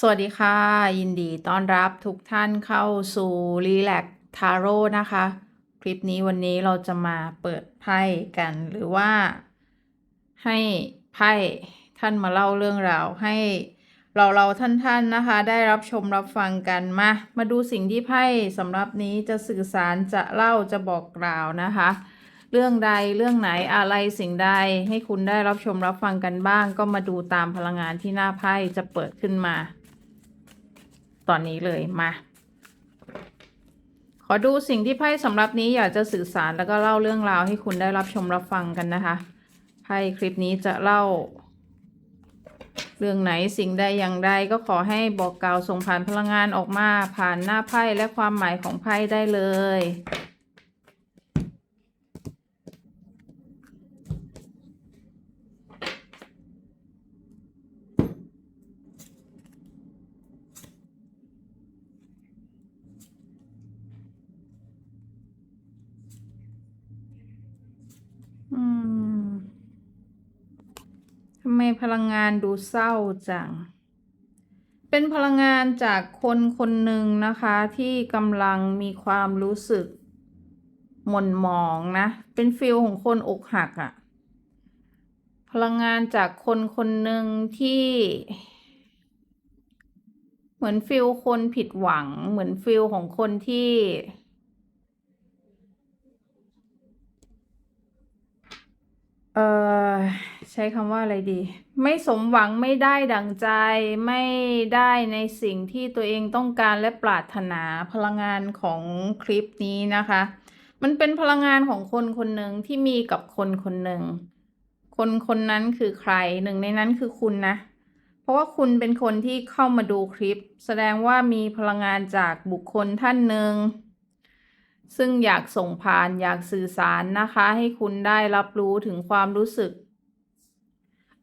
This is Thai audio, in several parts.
สวัสดีค่ะ ยินดีต้อนรับทุกท่านเข้าสู่ Relax Tarot นะคะ คลิปนี้วันนี้เราจะมาเปิดไพ่กันหรือว่า ให้ไพ่ท่านมาเล่าเรื่องราว ให้เราเราท่านท่านนะคะ ได้รับชมรับฟังกันมา มาดูสิ่งที่ไพ่สำหรับนี้จะสื่อสารจะเล่าจะบอกกล่าวนะคะ เรื่องใดเรื่องไหนอะไรสิ่งใดให้คุณได้รับชมรับฟังกันบ้าง ก็มาดูตามพลังงานที่หน้าไพ่จะเปิดขึ้นมา ตอนนี้เลยมา ขอดูสิ่งที่ไพ่สำหรับนี้อยากจะสื่อสารแล้วก็เล่าเรื่องราวให้คุณได้รับชมรับฟังกันนะคะไพ่คลิปนี้จะเล่า เรื่องไหนสิ่งใดอย่างใดก็ขอให้บอกกล่าวส่งผ่านพลังงานออกมาผ่านหน้าไพ่และความหมายของไพ่ได้เลย ไมพลังงานดูเศร้าจัง เป็นพลังงานจากคนคนหนึ่งนะคะที่กำลังมีความรู้สึก หม่นหมองนะ เป็นฟิลของคนอกหักอะพลังงานจากคนคนหนึ่งที่ เหมือนฟิลคนผิดหวัง เหมือนฟิลของคนที่เอ่อ ใช้คำว่าอะไรดี ไม่สมหวังไม่ได้ดังใจ ไม่ได้ในสิ่งที่ตัวเองต้องการและปรารถนาพลังงานของคลิปนี้นะคะ มันเป็นพลังงานของคนคนหนึ่งที่มีกับคนคนหนึ่งคนคนนั้นคือใครหนึ่งในนั้นคือคุณนะ เพราะว่าคุณเป็นคนที่เข้ามาดูคลิป แสดงว่ามีพลังงานจากบุคคลท่านหนึ่งซึ่งอยากส่งผ่านอยากสื่อสารนะคะ ให้คุณได้รับรู้ถึงความรู้สึก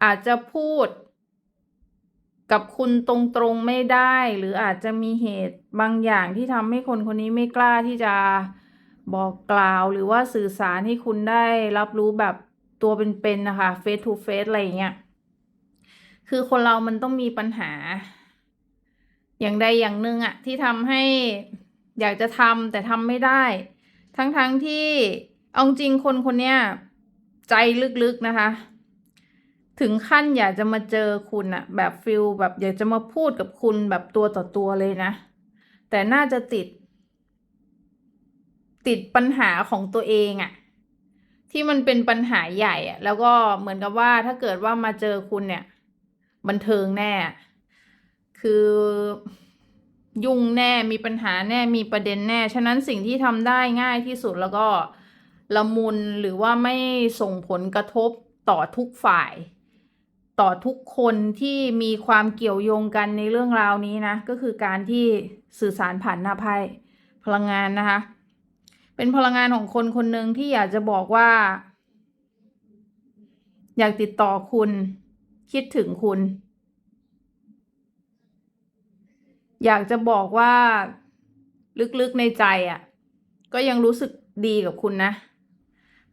อาจจะพูดกับคุณตรงๆไม่ได้ หรืออาจจะมีเหตุบางอย่างที่ทำให้คนคนนี้ไม่กล้าที่จะบอกกล่าวหรือว่าสื่อสารให้คุณได้รับรู้แบบตัวเป็นๆนะคะ face to face อะไรอย่างเงี้ยคือคนเรามันต้องมีปัญหา อย่างใดอย่างหนึ่งอะที่ทำให้อยากจะทำแต่ทำไม่ได้ ทั้งๆทที่เอาจริงคนคนเนี้ยใจลึกๆนะคะ ถึงขั้นอยากจะมาเจอคุณอะแบบฟิลแบบอยากจะมาพูดกับคุณแบบตัวต่อตัวเลยนะ แต่น่าจะติด ติดปัญหาของตัวเองอะที่มันเป็นปัญหาใหญ่อะแล้วก็เหมือนกับว่าถ้าเกิดว่ามาเจอคุณเนี่ย บันเทิงแน่ คือยุ่งแน่มีปัญหาแน่มีประเด็นแน่ ฉะนั้นสิ่งที่ทำได้ง่ายที่สุดแล้วก็ละมุนหรือว่าไม่ส่งผลกระทบต่อทุกฝ่าย ต่อทุกคนที่มีความเกี่ยวโยงกันในเรื่องราวนี้นะ ก็คือการที่สื่อสารผ่านหน้าไพ่พลังงานนะคะ เป็นพลังงานของคนคนหนึ่งที่อยากจะบอกว่า อยากติดต่อคุณ คิดถึงคุณ อยากจะบอกว่าลึกๆในใจอะ่ะ ก็ยังรู้สึกดีกับคุณนะ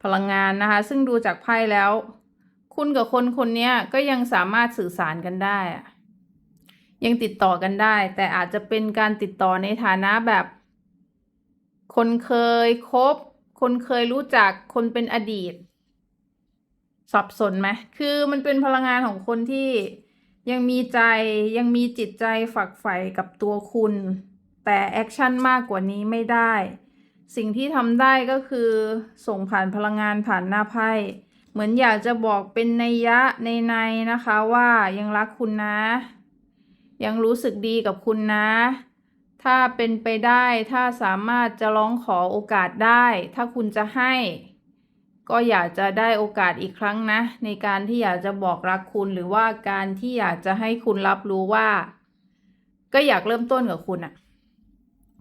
พลังงานนะคะ ซึ่งดูจากไพ่แล้ว คุณกับคนคนนี้ก็ยังสามารถสื่อสารกันได้ ยังติดต่อกันได้ แต่อาจจะเป็นการติดต่อในฐานะแบบ คนเคยคบ คนเคยรู้จักคนเป็นอดีต สับสนไหมคือมันเป็นพลังงานของคนที่ยังมีใจยังมีจิตใจฝักใฝ่กับตัวคุณ แต่แอคชั่นมากกว่านี้ไม่ได้ สิ่งที่ทำได้ก็คือส่งผ่านพลังงานผ่านหน้าไพ่ เหมือนอยากจะบอกเป็นนัยยะในในนะคะว่ายังรักคุณนะ ยังรู้สึกดีกับคุณนะ ถ้าเป็นไปได้ถ้าสามารถจะร้องขอโอกาสได้ ถ้าคุณจะให้ ก็อยากจะได้โอกาสอีกครั้งนะ ในการที่อยากจะบอกรักคุณหรือว่าการที่อยากจะให้คุณรับรู้ว่า ก็อยากเริ่มต้นกับคุณอะ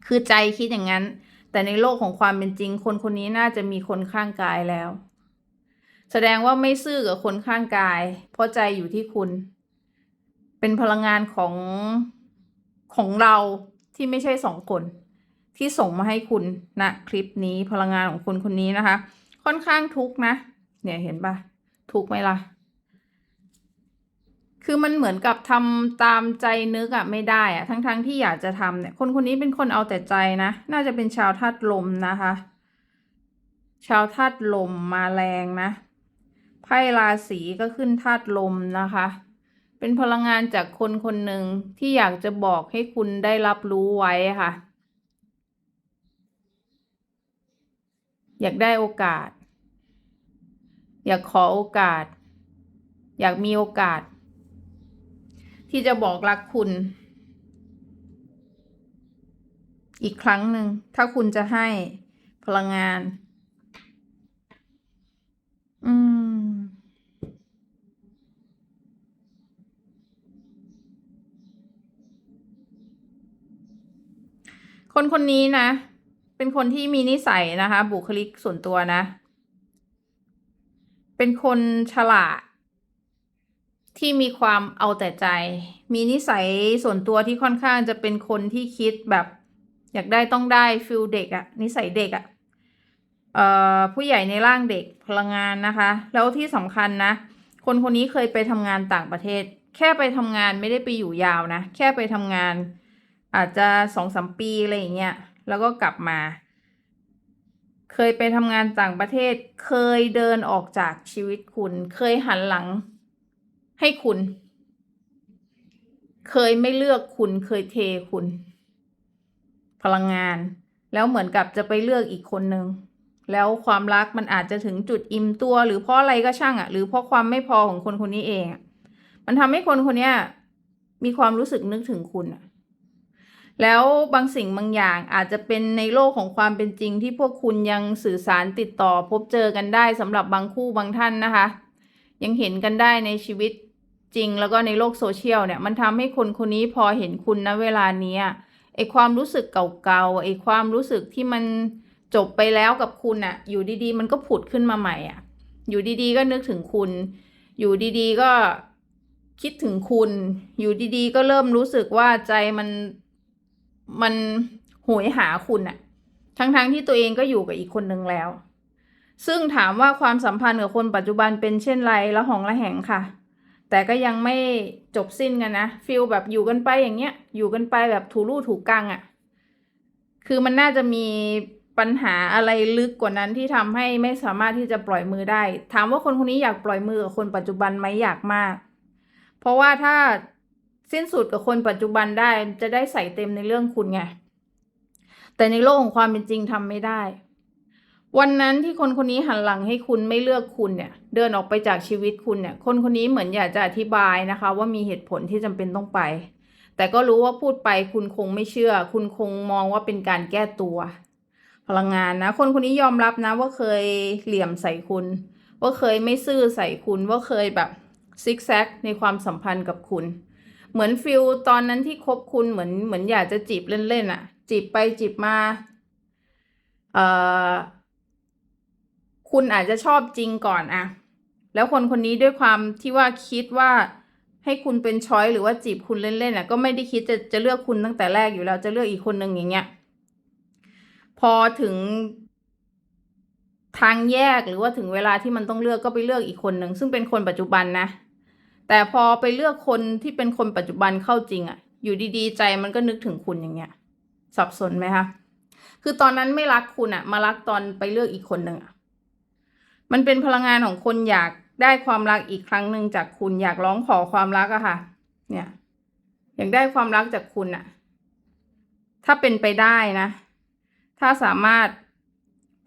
คือใจคิดอย่างนั้น แต่ในโลกของความเป็นจริง คนคนนี้น่าจะมีคนข้างกายแล้ว แสดงว่าไม่ซื่อกับคนข้างกาย เพราะใจอยู่ที่คุณ เป็นพลังงานของของเราที่ไม่ใช่สองคน ที่ส่งมาให้คุณณนะคลิปนี้พลังงานของคุณคนนี้นะคะ ค่อนข้างทุกนะ เนี่ยเห็นปะทุกไหมล่ะ คือมันเหมือนกับทำตามใจนึกอะไม่ได้อะทั้งๆที่อยากจะทำเนี่ย คนคนนี้เป็นคนเอาแต่ใจนะ น่าจะเป็นชาวธาตุลมนะคะ ชาวธาตุลมมาแรงนะ ไพ่ราศีก็ขึ้นธาตุลมนะคะ เป็นพลังงานจากคนคนหนึ่งที่อยากจะบอกให้คุณได้รับรู้ไว้ค่ะ อยากได้โอกาส อยากขอโอกาส อยากมีโอกาส ที่จะบอกรักคุณ อีกครั้งหนึ่งถ้าคุณจะให้พลังงาน อืม คนคนนี้นะ เป็นคนที่มีนิสัยนะคะ บุคลิกส่วนตัวนะ เป็นคนฉลาด ที่มีความเอาแต่ใจ มีนิสัยส่วนตัวที่ค่อนข้างจะเป็นคนที่คิดแบบ อยากได้ต้องได้ฟิลเด็กอะนิสัยเด็กอะออผู้ใหญ่ในร่างเด็กพลังงานนะคะ แล้วที่สำคัญนะ คนคนนี้เคยไปทำงานต่างประเทศ แค่ไปทำงานไม่ได้ไปอยู่ยาวนะ แค่ไปทำงาน อาจจะสองสามปีอะไรอย่างเงี้ยแล้วก็กลับมา เคยไปทำงานต่างประเทศ เคยเดินออกจากชีวิตคุณ เคยหันหลังให้คุณ เคยไม่เลือกคุณ เคยเทคุณ พลังงาน แล้วเหมือนกับจะไปเลือกอีกคนนึงแล้วความรักมันอาจจะถึงจุดอิ่มตัว หรือเพราะอะไรก็ช่างอะ่ะ หรือเพราะความไม่พอของคนคนนี้เอง มันทำให้คนคนนี้มีความรู้สึกนึกถึงคุณอะ แล้วบางสิ่งบางอย่างอาจจะเป็นในโลกของความเป็นจริงที่พวกคุณยังสื่อสารติดต่อพบเจอกันได้สำหรับบางคู่บางท่านนะคะ ยังเห็นกันได้ในชีวิตจริงแล้วก็ในโลกโซเชียลเนี่ยมันทำให้คนคนนี้พอเห็นคุณณเวลานี้ไอความรู้สึกเก่าๆไอความรู้สึกที่มันจบไปแล้วกับคุณอะอยู่ดีๆ มันก็ผุดขึ้นมาใหม่อะอยู่ดีๆ ก็นึกถึงคุณ อยู่ดีๆก็คิดถึงคุณ อยู่ดีๆ ก็เริ่มรู้สึกว่าใจมัน มันโหยหาคุณอะทั้งๆที่ตัวเองก็อยู่กับอีกคนนึงแล้ว ซึ่งถามว่าความสัมพันธ์กับคนปัจจุบันเป็นเช่นไรละหองละแหงค่ะ แต่ก็ยังไม่จบสิ้นกันนะฟิลแบบอยู่กันไปอย่างเงี้ย อยู่กันไปแบบถูรูถูกังอะ่ะ คือมันน่าจะมีปัญหาอะไรลึกกว่านั้นที่ทำให้ไม่สามารถที่จะปล่อยมือได้ ถามว่าคนคนนี้อยากปล่อยมือกับคนปัจจุบันไหมอยากมาก เพราะว่าถ้า สิ้นสุดกับคนปัจจุบันได้จะได้ใส่เต็มในเรื่องคุณไง แต่ในโลกของความเป็นจริงทำไม่ได้ วันนั้นที่คนคนนี้หันหลังให้คุณไม่เลือกคุณเนี่ย เดินออกไปจากชีวิตคุณเนี่ย คนคนนี้เหมือนอยากจะอธิบายนะคะ ว่ามีเหตุผลที่จำเป็นต้องไป แต่ก็รู้ว่าพูดไปคุณคงไม่เชื่อ คุณคงมองว่าเป็นการแก้ตัว พลังงานนะ คนคนนี้ยอมรับนะ ว่าเคยเหลี่ยมใส่คุณ ว่าเคยไม่ซื่อใส่คุณ ว่าเคยแบบซิกแซกในความสัมพันธ์กับคุณ เหมือนฟิลตอนนั้นที่คบคุณเหมือนเหมือนอยากจะจีบเล่นๆอะจีบไปจีบมาเอ่อคุณอาจจะชอบจริงก่อนอะแล้วคนคนนี้ด้วยความที่ว่าคิดว่าให้คุณเป็นช้อยหรือว่าจีบคุณเล่นๆอะก็ไม่ได้คิดจะจะเลือกคุณตั้งแต่แรกอยู่แล้วจะเลือกอีกคนหนึ่งอย่างเงี้ยพอถึงทางแยกหรือว่าถึงเวลาที่มันต้องเลือกก็ไปเลือกอีกคนหนึ่งซึ่งเป็นคนปัจจุบันนะ แต่พอไปเลือกคนที่เป็นคนปัจจุบันเข้าจริงอะอยู่ดีๆ ใจมันก็นึกถึงคุณอย่างเงี้ย สับสนไหมคะคือตอนนั้นไม่รักคุณอะมารักตอนไปเลือกอีกคนหนึ่งอะมันเป็นพลังงานของคนอยากได้ความรักอีกครั้งหนึ่งจากคุณอยากร้องขอความรักอะค่ะ เนี่ยอยากได้ความรักจากคุณอะถ้าเป็นไปได้นะ ถ้าสามารถ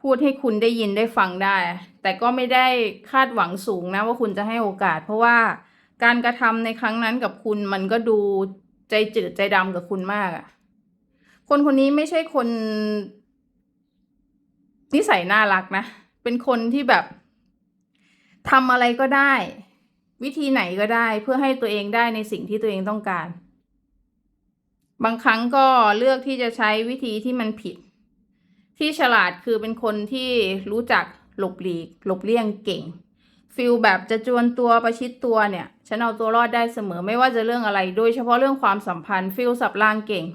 พูดให้คุณได้ยินได้ฟังได้ แต่ก็ไม่ได้คาดหวังสูงนะว่าคุณจะให้โอกาส เพราะว่า การกระทำในครั้งนั้นกับคุณมันก็ดูใจจืดใจดำกับคุณมากอะคนคนนี้ไม่ใช่คน นิสัยน่ารักนะ เป็นคนที่แบบทำอะไรก็ได้ วิธีไหนก็ได้เพื่อให้ตัวเองได้ในสิ่งที่ตัวเองต้องการ บางครั้งก็เลือกที่จะใช้วิธีที่มันผิด ที่ฉลาดคือเป็นคนที่รู้จักหลบหลีก หลบเลี่ยงเก่ง ฟิลแบบจะจวนตัวประชิดตัวเนี่ย ฉันเอาตัวรอดได้เสมอไม่ว่าจะเรื่องอะไร โดยเฉพาะเรื่องความสัมพันธ์ฟิลสับล่างเก่ง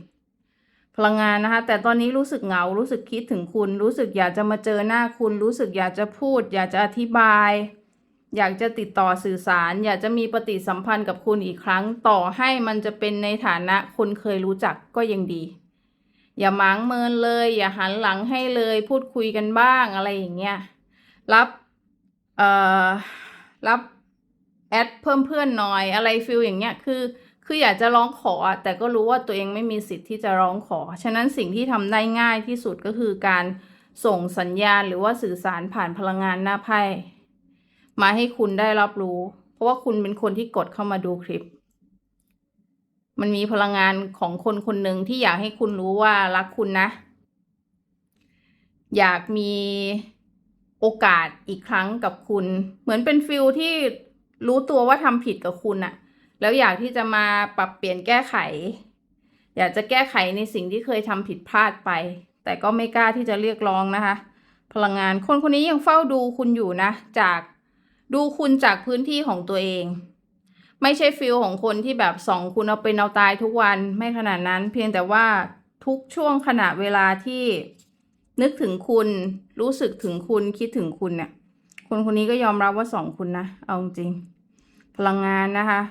พลังงานนะคะ แต่ตอนนี้รู้สึกเหงา รู้สึกคิดถึงคุณ รู้สึกอยากจะมาเจอหน้าคุณ รู้สึกอยากจะพูด อยากจะอธิบาย อยากจะติดต่อสื่อสาร อยากจะมีปฏิสัมพันธ์กับคุณอีกครั้ง ต่อให้มันจะเป็นในฐานะคนเคยรู้จักก็ยังดี อย่าหมางเมินเลย อย่าหันหลังให้เลย พูดคุยกันบ้างอะไรอย่างเงี้ย รับ เอ่อรับแอดเพิ่มเพื่อนหน่อยอะไรฟิลอย่างเงี้ยคือคืออยากจะร้องขอแต่ก็รู้ว่าตัวเองไม่มีสิทธิ์ที่จะร้องขอ ฉะนั้นสิ่งที่ทำได้ง่ายที่สุดก็คือการส่งสัญญาณหรือว่าสื่อสารผ่านพลังงานหน้าไพ่มาให้คุณได้รับรู้ เพราะว่าคุณเป็นคนที่กดเข้ามาดูคลิป มันมีพลังงานของคนคนหนึ่งที่อยากให้คุณรู้ว่ารักคุณนะ อยากมี โอกาสอีกครั้งกับคุณ เหมือนเป็นฟิลที่รู้ตัวว่าทำผิดกับคุณอะแล้วอยากที่จะมาปรับเปลี่ยนแก้ไข อยากจะแก้ไขในสิ่งที่เคยทำผิดพลาดไป แต่ก็ไม่กล้าที่จะเรียกร้องนะคะ พลังงานคนคนนี้ยังเฝ้าดูคุณอยู่นะ จากดูคุณจากพื้นที่ของตัวเอง ไม่ใช่ฟิลของคนที่แบบส่องคุณเอาเป็นเอาตายทุกวันไม่ขนาดนั้น เพียงแต่ว่าทุกช่วงขณะเวลาที่ นึกถึงคุณ รู้สึกถึงคุณคิดถึงคุณเนี่ยคนคนนี้ก็ยอมรับว่าสองคุณนะเอาจริง พลังงานนะคะ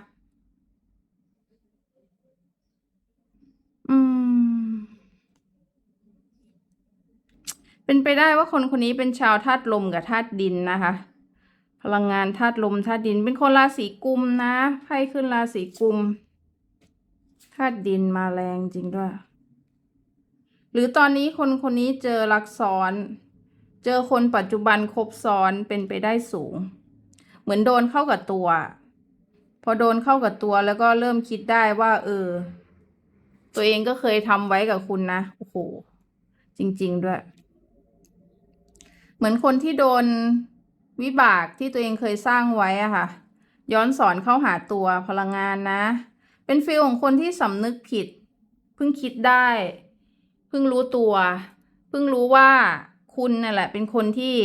อืม เป็นไปได้ว่าคนคนนี้เป็นชาวธาตุลมกับธาตุดินนะคะ พลังงานธาตุลมธาตุดิน เป็นคนราศีกุมนะไพ่ขึ้นราศีกุมธาตุดินมาแรงจริงด้วย หรือตอนนี้คนคนนี้เจอรักซ้อน เจอคนปัจจุบันครบซ้อนเป็นไปได้สูง เหมือนโดนเข้ากับตัว พอโดนเข้ากับตัวแล้วก็เริ่มคิดได้ว่า เออ ตัวเองก็เคยทำไว้กับคุณนะโอ้โหจริง ๆ ด้วย เหมือนคนที่โดนวิบากที่ตัวเองเคยสร้างไว้อะค่ะ ย้อนสอนเข้าหาตัวพลังงานนะ เป็นฟีลของคนที่สำนึกผิด เพิ่งคิดได้ พิ่งรู้ตัว เพิ่งรู้ว่าคุณนั่นแหละ เป็นคนที่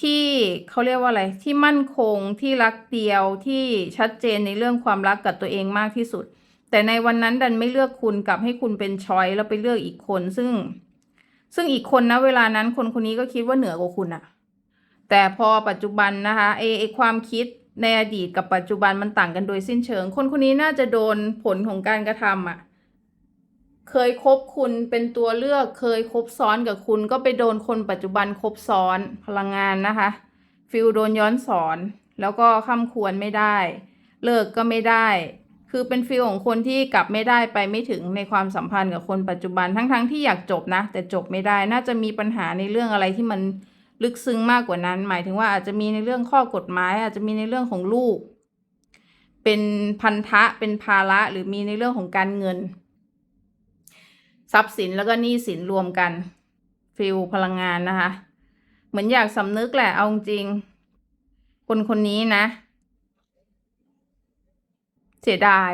ที่เขาเรียกว่าอะไร ที่มั่นคงที่รักเดียวที่ชัดเจนในเรื่องความรักกับตัวเองมากที่สุด แต่ในวันนั้นดันไม่เลือกคุณกลับให้คุณเป็นช้อยแล้วไปเลือกอีกคน ซึ่ง ซึ่งอีกคนนะเวลานั้นคนคนนี้ก็คิดว่าเหนือกว่าคุณอะแต่พอปัจจุบันนะคะไอไอความคิดในอดีตกับปัจจุบันมันต่างกันโดยสิ้นเชิง คนคนนี้น่าจะโดนผลของการกระทำอะ เคยคบคุณเป็นตัวเลือก เคยคบซ้อนกับคุณก็ไปโดนคนปัจจุบันคบซ้อนพลังงานนะคะ ฟิลโดนย้อนสอน แล้วก็ค้ำควรไม่ได้ เลิกก็ไม่ได้ คือเป็นฟีลของคนที่กลับไม่ได้ไปไม่ถึงในความสัมพันธ์กับคนปัจจุบันทั้งๆทที่อยากจบนะ แต่จบไม่ได้น่าจะมีปัญหาในเรื่องอะไรที่มันลึกซึ้งมากกว่านั้น หมายถึงว่าอาจจะมีในเรื่องข้อกฎหมาย อาจจะมีในเรื่องของลูก เป็นพันธะเป็นภาระหรือมีในเรื่องของการเงิน ทรัพย์สินแล้วก็หนี้สินรวมกัน ฟิลพลังงานนะคะ เหมือนอยากสำนึกแหละเอาจริง คนคนนี้นะ เสียดาย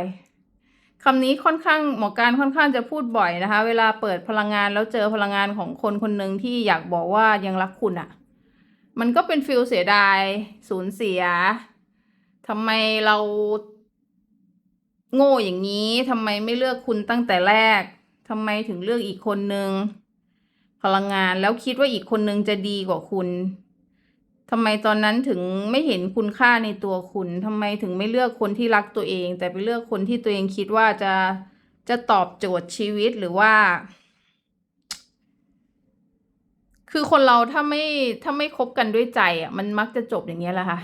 คำนี้ค่อนข้างหมอการค่อนข้างจะพูดบ่อยนะคะ เวลาเปิดพลังงานแล้วเจอพลังงานของคนคนหนึ่งที่อยากบอกว่ายังรักคุณอะ่ะ มันก็เป็นฟิลเสียดายสูญเสียทำไมเราโง่อย่างนี้ทำไมไม่เลือกคุณตั้งแต่แรก ทำไมถึงเลือกอีกคนนึงพลังงานแล้วคิดว่าอีกคนนึงจะดีกว่าคุณทำไมตอนนั้นถึงไม่เห็นคุณค่าในตัวคุณทำไมถึงไม่เลือกคนที่รักตัวเอง แต่ไปเลือกคนที่ตัวเองคิดว่าจะจะตอบโจทย์ชีวิตหรือว่า คือคนเราถ้าไม่ถ้าไม่คบกันด้วยใจอะมันมักจะจบอย่างเงี้ยแหละค่ะ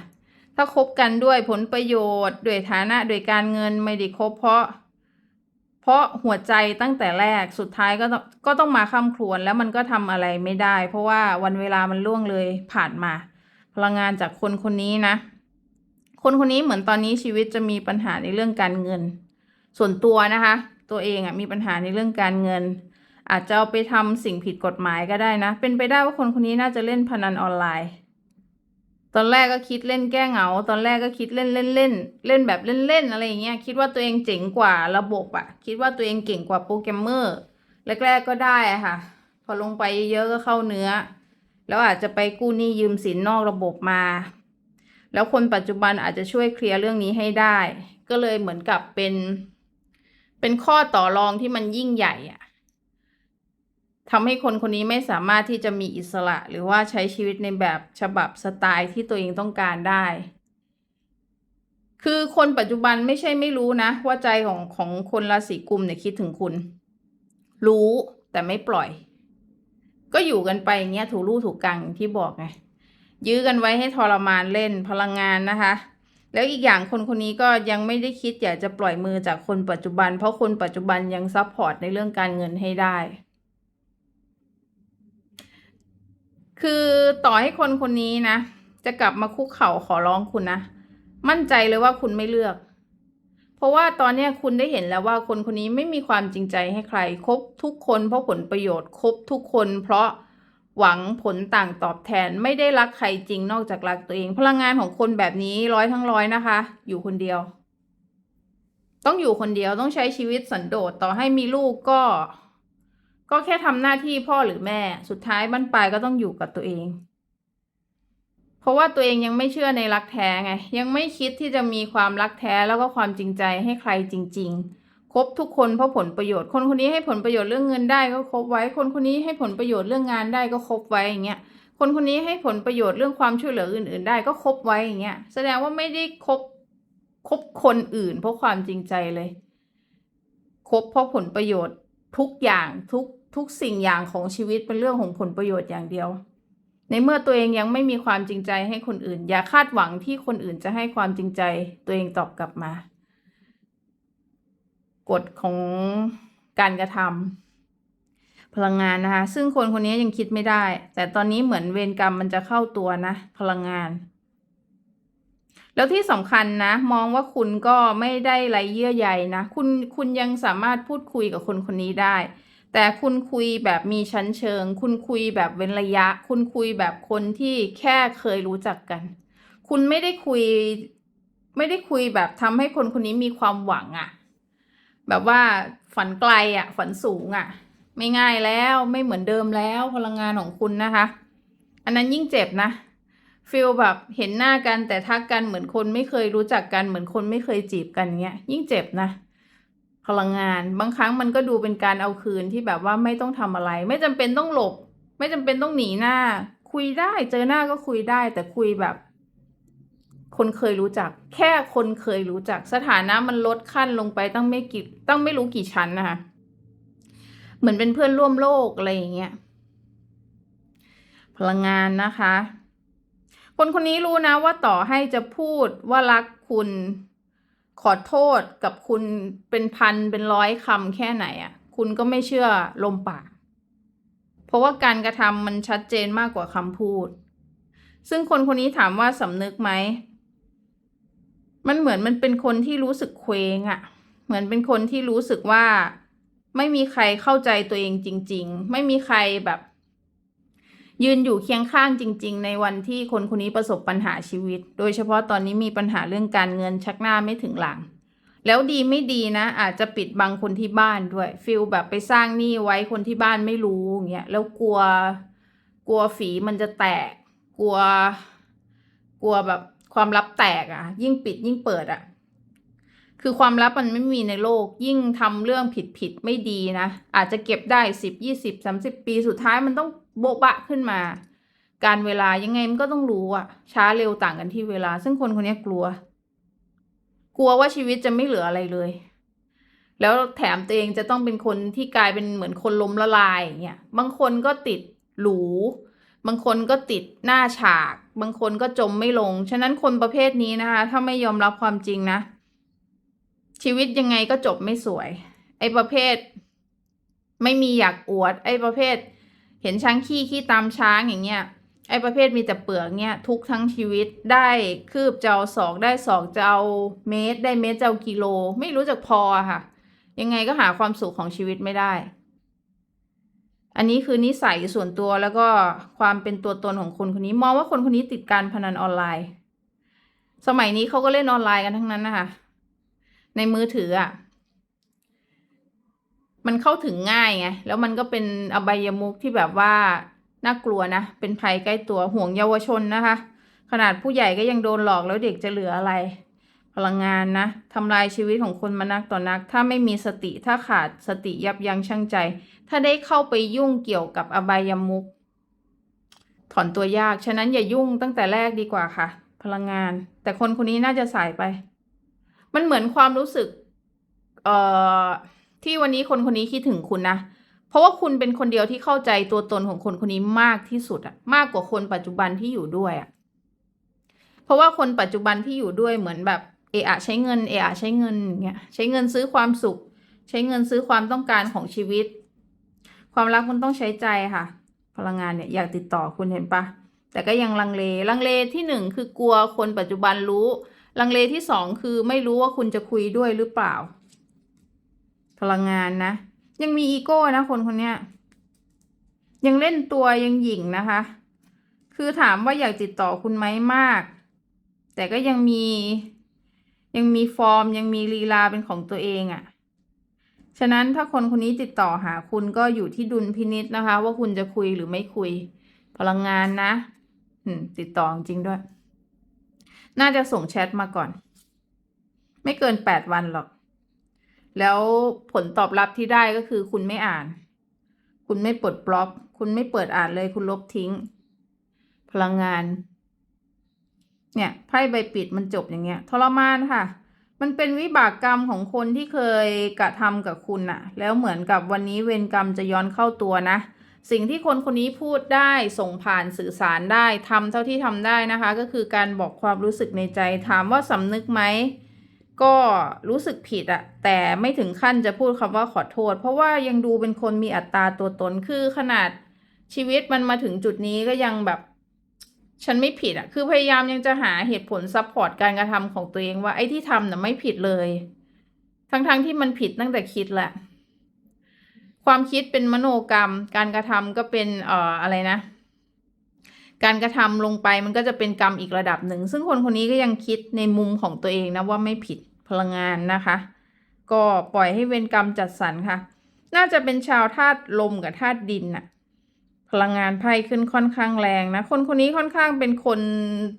ถ้าคบกันด้วยผลประโยชน์ ด้วยฐานะด้วยการเงินไม่ได้คบเพราะ เพราะหัวใจตั้งแต่แรกสุดท้ายก็ต้องก็ต้องมาข้ามครวนแล้วมันก็ทำอะไรไม่ได้ เพราะว่าวันเวลามันล่วงเลยผ่านมา พลังงานจากคนคนนี้นะ คนคนนี้เหมือนตอนนี้ชีวิตจะมีปัญหาในเรื่องการเงิน ส่วนตัวนะคะ ตัวเองอะ่ะมีปัญหาในเรื่องการเงิน อาจจะเอาไปทำสิ่งผิดกฎหมายก็ได้นะ เป็นไปได้ว่าคนคนนี้น่าจะเล่นพนันออนไลน์ ตอนแรกก็คิดเล่นแก้เหงา ตอนแรกก็คิดเล่นเล่นเล่นเล่นแบบเล่นเล่นอะไรอย่างเงี้ยคิดว่าตัวเองเจ๋งกว่าระบบอะคิดว่าตัวเองเก่งกว่าโปรแกรมเมอร์แรกๆก็ได้อะค่ะ พอลงไปเยอะก็เข้าเนื้อ แล้วอาจจะไปกู้หนี้ยืมสินนอกระบบมา แล้วคนปัจจุบันอาจจะช่วยเคลียร์เรื่องนี้ให้ได้ ก็เลยเหมือนกับเป็น เป็นข้อต่อรองที่มันยิ่งใหญ่อะ ทำให้คนคนนี้ไม่สามารถที่จะมีอิสระ หรือว่าใช้ชีวิตในแบบฉบับสไตล์ที่ตัวเองต้องการได้ คือคนปัจจุบันไม่ใช่ไม่รู้นะ ว่าใจของของคนราศีกุมเนี่ยคิดถึงคุณ รู้แต่ไม่ปล่อย ก็อยู่กันไปอย่างเงี้ยถูรูถูกกังอย่างที่บอกไงยื้อกันไว้ให้ทรมานเล่นพลังงานนะคะ แล้วอีกอย่างคนคนนี้ก็ยังไม่ได้คิดอยากจะปล่อยมือจากคนปัจจุบัน เพราะคนปัจจุบันยังซัพพอร์ตในเรื่องการเงินให้ได้ คือต่อให้คนคนนี้นะ จะกลับมาคุกเข่าขอร้องคุณนะ มั่นใจเลยว่าคุณไม่เลือก เพราะว่าตอนนี้คุณได้เห็นแล้วว่าคนคนนี้ไม่มีความจริงใจให้ใครคบทุกคนเพราะผลประโยชน์คบทุกคน เพราะหวังผลต่างตอบแทนไม่ได้รักใครจริงนอกจากรักตัวเอง พลังงานของคนแบบนี้ร้อยทั้งร้อยนะคะ อยู่คนเดียว ต้องอยู่คนเดียวต้องใช้ชีวิตสันโดษต่อให้มีลูกก็ ก็แค่ทำหน้าที่พ่อหรือแม่ สุดท้ายบั้นปลายก็ต้องอยู่กับตัวเอง เพราะว่าตัวเองยังไม่เชื่อในรักแท้ไง ยังไม่คิดที่จะมีความรักแท้แล้วก็ความจริงใจให้ใครจริง ๆ คบทุกคนเพราะผลประโยชน์ คนคนนี้ให้ผลประโยชน์เรื่องเงินได้ก็คบไว้ คนคนนี้ให้ผลประโยชน์เรื่องงานได้ก็คบไว้อย่างเงี้ย คนคนนี้ให้ผลประโยชน์เรื่องความช่วยเหลืออื่น ๆ ได้ก็คบไว้อย่างเงี้ย แสดงว่าไม่ได้คบคบคนอื่นเพราะความจริงใจเลย คบเพราะผลประโยชน์ทุกอย่างทุก ทุกสิ่งอย่างของชีวิตเป็นเรื่องของผลประโยชน์อย่างเดียว ในเมื่อตัวเองยังไม่มีความจริงใจให้คนอื่น อย่าคาดหวังที่คนอื่นจะให้ความจริงใจตัวเองตอบกลับมา กฎของการกระทำพลังงานนะคะ ซึ่งคนคนนี้ยังคิดไม่ได้ แต่ตอนนี้เหมือนเวรกรรมมันจะเข้าตัวนะ พลังงาน แล้วที่สำคัญนะ มองว่าคุณก็ไม่ได้ไรเยื่อใยนะ คุณคุณยังสามารถพูดคุยกับคนคนนี้ได้ แต่คุณคุยแบบมีชั้นเชิง คุณคุยแบบเว้นระยะ คุณคุยแบบคนที่แค่เคยรู้จักกัน คุณไม่ได้คุย ไม่ได้คุยแบบทำให้คนคนนี้มีความหวังอะแบบว่าฝันไกลอะฝันสูงอะไม่ง่ายแล้วไม่เหมือนเดิมแล้วพลังงานของคุณนะคะ อันนั้นยิ่งเจ็บนะฟีลแบบเห็นหน้ากันแต่ทักกันเหมือนคนไม่เคยรู้จักกันเหมือนคนไม่เคยจีบกันเงี้ยยิ่งเจ็บนะ พลังงาน บางครั้งมันก็ดูเป็นการเอาคืนที่แบบว่าไม่ต้องทำอะไร ไม่จำเป็นต้องหลบ ไม่จำเป็นต้องหนีหน้า คุยได้เจอหน้าก็คุยได้ แต่คุยแบบ คนเคยรู้จัก แค่คนเคยรู้จัก สถานะมันลดขั้นลงไปตั้งไม่กี่ตั้งไม่รู้กี่ชั้นนะคะเหมือนเป็นเพื่อนร่วมโลกอะไรอย่างเงี้ยพลังงานนะคะ คนคนนี้รู้นะว่าต่อให้จะพูดว่ารักคุณ ขอโทษกับคุณเป็นพันเป็นร้อยคำแค่ไหนอะ่ะ คุณก็ไม่เชื่อลมปาก เพราะว่าการกระทำมันชัดเจนมากกว่าคำพูด ซึ่งคนคนนี้ถามว่าสำนึกไหม มันเหมือนมันเป็นคนที่รู้สึกเคว้งอะ่ะ เหมือนเป็นคนที่รู้สึกว่า ไม่มีใครเข้าใจตัวเองจริง ๆ ไม่มีใครแบบ ยืนอยู่เคียงข้างจริง ๆ ในวันที่คนคนนี้ประสบปัญหาชีวิต โดยเฉพาะตอนนี้มีปัญหาเรื่องการเงินชักหน้าไม่ถึงหลัง แล้วดีไม่ดีนะ อาจจะปิดบังคนที่บ้านด้วยฟิลแบบไปสร้างหนี้ไว้คนที่บ้านไม่รู้อย่างเงี้ยแล้วกลัวกลัวฝีมันจะแตก กลัว กลัวแบบความลับแตกอะ่ะ ยิ่งปิดยิ่งเปิดอะ่ะคือความลับมันไม่มีในโลกยิ่งทำเรื่องผิดผิดไม่ดีนะ อาจจะเก็บได้สิบยี่สิบสามสิบปีสุดท้ายมันต้อง โบ๊ะบะขึ้นมา การเวลายังไงมันก็ต้องรู้อะช้าเร็วต่างกันที่เวลา ซึ่งคนคนนี้กลัว กลัวว่าชีวิตจะไม่เหลืออะไรเลย แล้วแถมตัวเองจะต้องเป็นคนที่กลายเป็นเหมือนคนล้มละลายอย่างเงี้ยบางคนก็ติดหรูบางคนก็ติดหน้าฉาก บางคนก็จมไม่ลง ฉะนั้นคนประเภทนี้นะคะ ถ้าไม่ยอมรับความจริงนะ ชีวิตยังไงก็จบไม่สวย ไอ้ประเภท ไม่มีอยากอวด ไอ้ประเภท เห็นช้างขี้ขี้ตามช้างอย่างเงี้ยไอ้ประเภทมีแต่เปลือกเนี่ยทุกทั้งชีวิตได้คืบจะเอาศอกได้ศอกจะเอาเมตร ได้เมตรจะเอากิโล ไม่รู้จักพออะค่ะ ยังไงก็หาความสุขของชีวิตไม่ได้ อันนี้คือนิสัยส่วนตัวแล้วก็ความเป็นตัวตนของคนคนนี้ มองว่าคนคนนี้ติดการพนันออนไลน์ สมัยนี้เขาก็เล่นออนไลน์กันทั้งนั้นนะคะในมือถืออะ มันเข้าถึงง่ายไง แล้วมันก็เป็นอบายมุขที่แบบว่าน่ากลัวนะ เป็นภัยใกล้ตัวห่วงเยาวชนนะคะ ขนาดผู้ใหญ่ก็ยังโดนหลอกแล้วเด็กจะเหลืออะไร พลังงานนะทำลายชีวิตของคนมานักต่อนัก ถ้าไม่มีสติถ้าขาดสติยับยั้งชั่งใจ ถ้าได้เข้าไปยุ่งเกี่ยวกับอบายมุกถอนตัวยาก ฉะนั้นอย่ายุ่งตั้งแต่แรกดีกว่าค่ะ พลังงาน แต่คนคนนี้น่าจะสายไป มันเหมือนความรู้สึก เอ่อ ที่วันนี้คนคนนี้คิดถึงคุณนะ เพราะว่าคุณเป็นคนเดียวที่เข้าใจตัวตนของคนคนนี้มากที่สุดอะมากกว่าคนปัจจุบันที่อยู่ด้วยอะเพราะว่าคนปัจจุบันที่อยู่ด้วยเหมือนแบบเอะอะใช้เงินเอะอะใช้เงินอย่างเงี้ยใช้เงินซื้อความสุข ใช้เงินซื้อความต้องการของชีวิต ความรักมันต้องใช้ใจค่ะ พลังงานเนี่ยอยากติดต่อคุณเห็นปะแต่ก็ยังลังเลลังเลที่หนึ่งคือกลัวคนปัจจุบันรู้ ลังเลที่สองคือไม่รู้ว่าคุณจะคุยด้วยหรือเปล่า พลังงานนะ ยังมีอีโก้นะคนคนนี้ยังเล่นตัวยังหยิ่งนะคะ คือถามว่าอยากติดต่อคุณไหมมาก แต่ก็ยังมี ยังมีฟอร์ม ยังมีลีลาเป็นของตัวเองอะ่ะ ฉะนั้นถ้าคนคนนี้ติดต่อหาคุณก็อยู่ที่ดุลพินิษนะคะ ว่าคุณจะคุยหรือไม่คุย พลังงานนะติดต่อจริงด้วย น่าจะส่งแชทมาก่อน ไม่เกินแปดวันหรอก แล้วผลตอบรับที่ได้ก็คือคุณไม่อ่าน คุณไม่ปลดบล็อก คุณไม่เปิดอ่านเลยคุณลบทิ้ง พลังงาน เนี่ยไพ่ใบปิดมันจบอย่างเงี้ยทรมานค่ะ มันเป็นวิบากกรรมของคนที่เคยกระทำกับคุณน่ะแล้วเหมือนกับวันนี้เวรกรรมจะย้อนเข้าตัวนะสิ่งที่คนคนนี้พูดได้ส่งผ่านสื่อสารได้ทำเท่าที่ทำได้นะคะ ก็คือการบอกความรู้สึกในใจถามว่าสำนึกไหม ก็รู้สึกผิดอะแต่ไม่ถึงขั้นจะพูดคำว่าขอโทษ เพราะว่ายังดูเป็นคนมีอัตราตัวตนคือขนาดชีวิตมันมาถึงจุดนี้ก็ยังแบบ ฉันไม่ผิดอะคือพยายามยังจะหาเหตุผลซัพพอร์ตการกระทำของตัวเองว่าไอ้ที่ทำน่ะไม่ผิดเลย ทั้งๆทที่มันผิดตั้งแต่คิดแหละ ความคิดเป็นมโนกรรม การกระทำก็เป็นเอ่ออะไรนะ การกระทำลงไปมันก็จะเป็นกรรมอีกระดับหนึ่ง ซึ่งคนคนนี้ก็ยังคิดในมุมของตัวเองนะว่าไม่ผิดพลังงานนะคะ ก็ปล่อยให้เวรกรรมจัดสรรค่ะ น่าจะเป็นชาวธาตุลมกับธาตุดินน่ะพลังงานไพ่ขึ้นค่อนข้างแรงนะ คนคนนี้ค่อนข้างเป็นคน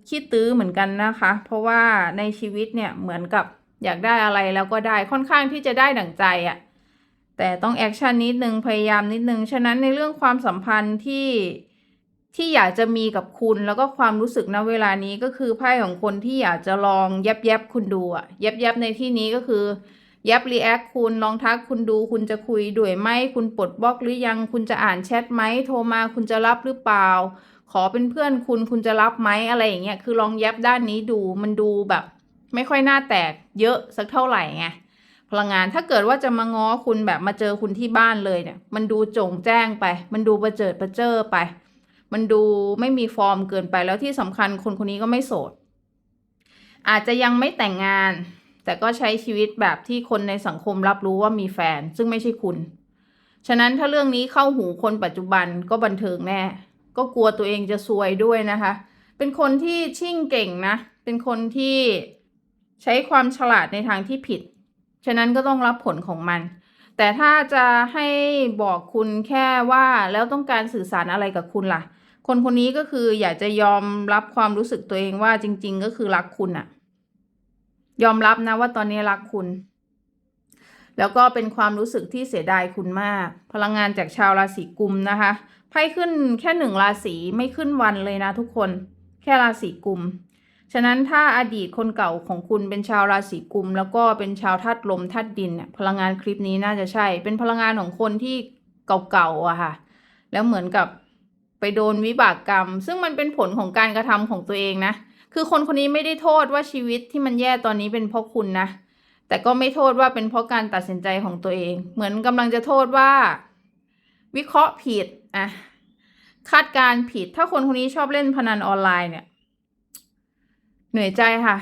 ขี้ตื้อเหมือนกันนะคะ เพราะว่าในชีวิตเนี่ยเหมือนกับอยากได้อะไรแล้วก็ได้ค่อนข้างที่จะได้ดั่งใจอะ่ะแต่ต้องแอคชั่นนิดนึงพยายามนิดนึง ฉะนั้นในเรื่องความสัมพันธ์ที่ ที่อยากจะมีกับคุณแล้วก็ความรู้สึกณเวลานี้ก็คือไพ่ของคนที่อยากจะลองยับยับคุณดูอะยับยับในที่นี้ก็คือยับรีแอคคุณลองทักคุณดู คุณจะคุยด้วยไหมคุณปลดบล็อกหรือยัง คุณจะอ่านแชทไหมโทรมาคุณจะรับหรือเปล่า ขอเป็นเพื่อนคุณคุณจะรับไหมอะไรอย่างเงี้ยคือลองยับด้านนี้ดูมันดูแบบ ไม่ค่อยน่าแตกเยอะสักเท่าไหร่ไงพลังงานถ้าเกิดว่าจะมาง้อคุณแบบมาเจอคุณที่บ้านเลยเนี่ย มันดูจงแจ้งไป มันดูประเจิดประเจ้อไป มันดูไม่มีฟอร์มเกินไปแล้วที่สำคัญคนคนนี้ก็ไม่โสด อาจจะยังไม่แต่งงาน แต่ก็ใช้ชีวิตแบบที่คนในสังคมรับรู้ว่ามีแฟน ซึ่งไม่ใช่คุณ ฉะนั้นถ้าเรื่องนี้เข้าหูคนปัจจุบันก็บันเทิงแน่ ก็กลัวตัวเองจะซวยด้วยนะคะ เป็นคนที่ชิ่งเก่งนะ เป็นคนที่ใช้ความฉลาดในทางที่ผิด ฉะนั้นก็ต้องรับผลของมัน แต่ถ้าจะให้บอกคุณแค่ว่าแล้วต้องการสื่อสารอะไรกับคุณล่ะ คนคนนี้ก็คืออยากจะยอมรับความรู้สึกตัวเองว่าจริง ๆ ก็คือรักคุณอะยอมรับนะว่าตอนนี้รักคุณ แล้วก็เป็นความรู้สึกที่เสียดายคุณมาก พลังงานจากชาวราศีกุมนะคะไพ่ขึ้นแค่หนึ่งราศีไม่ขึ้นวันเลยนะทุกคน แค่ราศีกุม ฉะนั้นถ้าอดีตคนเก่าของคุณเป็นชาวราศีกุม แล้วก็เป็นชาวธาตุลมธาตุดินเนี่ยพลังงานคลิปนี้น่าจะใช่ เป็นพลังงานของคนที่เก่าๆอะค่ะ แล้วเหมือนกับ ไปโดนวิบากกรรม ซึ่งมันเป็นผลของการกระทำของตัวเองนะ คือคนคนนี้ไม่ได้โทษว่าชีวิตที่มันแย่ตอนนี้เป็นเพราะคุณนะ แต่ก็ไม่โทษว่าเป็นเพราะการตัดสินใจของตัวเอง เหมือนกำลังจะโทษว่า วิเคราะห์ผิดอะคาดการณ์ผิด ถ้าคนคนนี้ชอบเล่นพนันออนไลน์เนี่ย เหนื่อยใจค่ะ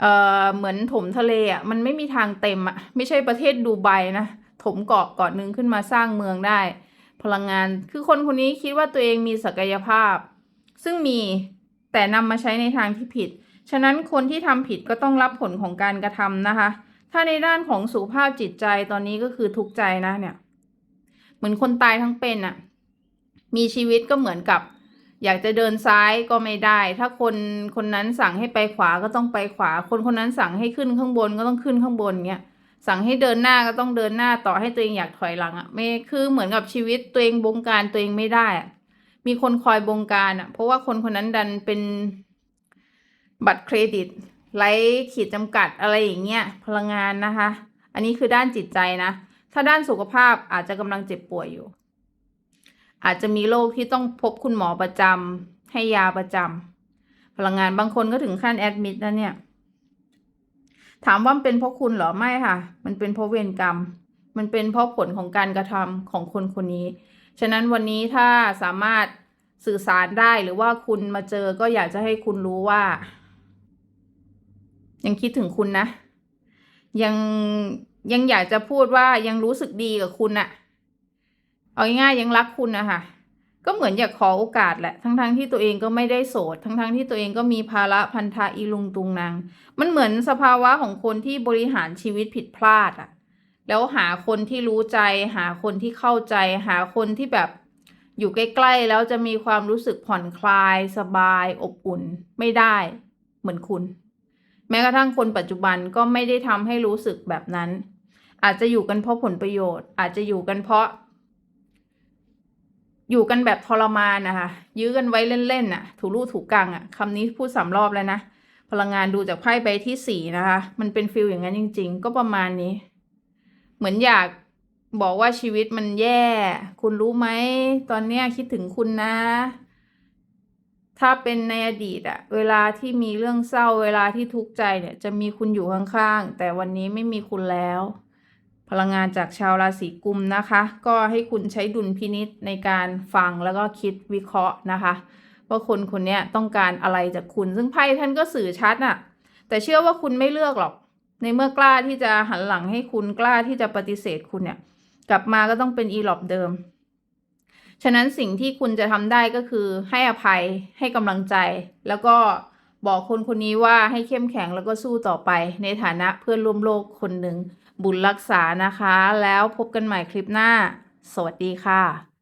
เอ่อ เหมือนถมทะเลอะ มันไม่มีทางเต็มอะ ไม่ใช่ประเทศดูไบนะ ถมเกาะเกาะนึงขึ้นมาสร้างเมืองได้ พลังงาน คือคนคนนี้คิดว่าตัวเองมีศักยภาพ ซึ่งมีแต่นำมาใช้ในทางที่ผิด ฉะนั้นคนที่ทำผิดก็ต้องรับผลของการกระทำนะคะ ถ้าในด้านของสุขภาพจิตใจตอนนี้ก็คือทุกข์ใจนะเนี่ย เหมือนคนตายทั้งเป็นอะมีชีวิตก็เหมือนกับ อยากจะเดินซ้ายก็ไม่ได้ ถ้าคนคนนั้นสั่งให้ไปขวาก็ต้องไปขวา คนคนนั้นสั่งให้ขึ้นข้างบนก็ต้องขึ้นข้างบนเงี้ย สั่งให้เดินหน้าก็ต้องเดินหน้าต่อให้ตัวเองอยากถอยหลังอะ่ะไม่คือเหมือนกับชีวิตตัวเองบงการตัวเองไม่ได้อะมีคนคอยบงการอะ่ะ เพราะว่าคนคนนั้นดันเป็นบัตรเครดิตไร้ขีดจำกัดอะไรอย่างเงี้ยพลังงานนะคะ อันนี้คือด้านจิตใจนะ ถ้าด้านสุขภาพอาจจะกำลังเจ็บป่วยอยู่ อาจจะมีโรคที่ต้องพบคุณหมอประจำให้ยาประจำพลังงานบางคนก็ถึงขั้นแอดมิดนะเนี่ย ถามว่ามันเป็นเพราะคุณเหรอไม่ค่ะ มันเป็นเพราะเวรกรรม มันเป็นเพราะผลของการกระทำของคนคนนี้ ฉะนั้นวันนี้ถ้าสามารถสื่อสารได้หรือว่าคุณมาเจอก็อยากจะให้คุณรู้ว่า ยังคิดถึงคุณนะ ยังยังอยากจะพูดว่ายังรู้สึกดีกับคุณอะเอาง่ายๆยังรักคุณนะคะ ก็เหมือนอยากขอโอกาสแหละ ทั้งๆที่ตัวเองก็ไม่ได้โสด ทั้งๆที่ตัวเองก็มีภาระพันธะอีลุงตุงนาง มันเหมือนสภาวะของคนที่บริหารชีวิตผิดพลาดอะแล้วหาคนที่รู้ใจ หาคนที่เข้าใจ หาคนที่แบบอยู่ใกล้ๆ แล้วจะมีความรู้สึกผ่อนคลาย สบาย อบอุ่น ไม่ได้เหมือนคุณ แม้กระทั่งคนปัจจุบันก็ไม่ได้ทำให้รู้สึกแบบนั้น อาจจะอยู่กันเพราะผลประโยชน์ อาจจะอยู่กันเพราะ อยู่กันแบบทรมานนะคะยื้อกันไว้เล่นๆน่ะ ถูรูถูกกังอะคำนี้พูดสามรอบแล้วนะพลังงานดูจากไพ่ใบที่สี่นะคะ มันเป็นฟิลอย่างนั้นจริง ๆ ก็ประมาณนี้ เหมือนอยากบอกว่าชีวิตมันแย่ คุณรู้ไหม ตอนเนี้ยคิดถึงคุณนะ ถ้าเป็นในอดีตอะเวลาที่มีเรื่องเศร้าเวลาที่ทุกข์ใจเนี่ย จะมีคุณอยู่ข้างๆ แต่วันนี้ไม่มีคุณแล้ว พลังงานจากชาวราศีกุมนะคะ ก็ให้คุณใช้ดุลพินิษในการฟังแล้วก็คิดวิเคราะห์นะคะว่าคนคนนี้ต้องการอะไรจากคุณ ซึ่งไพ่ท่านก็สื่อชัดอะแต่เชื่อว่าคุณไม่เลือกหรอก ในเมื่อกล้าที่จะหันหลังให้คุณกล้าที่จะปฏิเสธคุณเนี่ย กลับมาก็ต้องเป็นอีหลอบเดิม ฉะนั้นสิ่งที่คุณจะทำได้ก็คือให้อภัยให้กำลังใจ แล้วก็บอกคนคนนี้ว่าให้เข้มแข็งแล้วก็สู้ต่อไป ในฐานะเพื่อนร่วมโลกคนหนึ่ง บุญรักษานะคะ แล้วพบกันใหม่คลิปหน้า สวัสดีค่ะ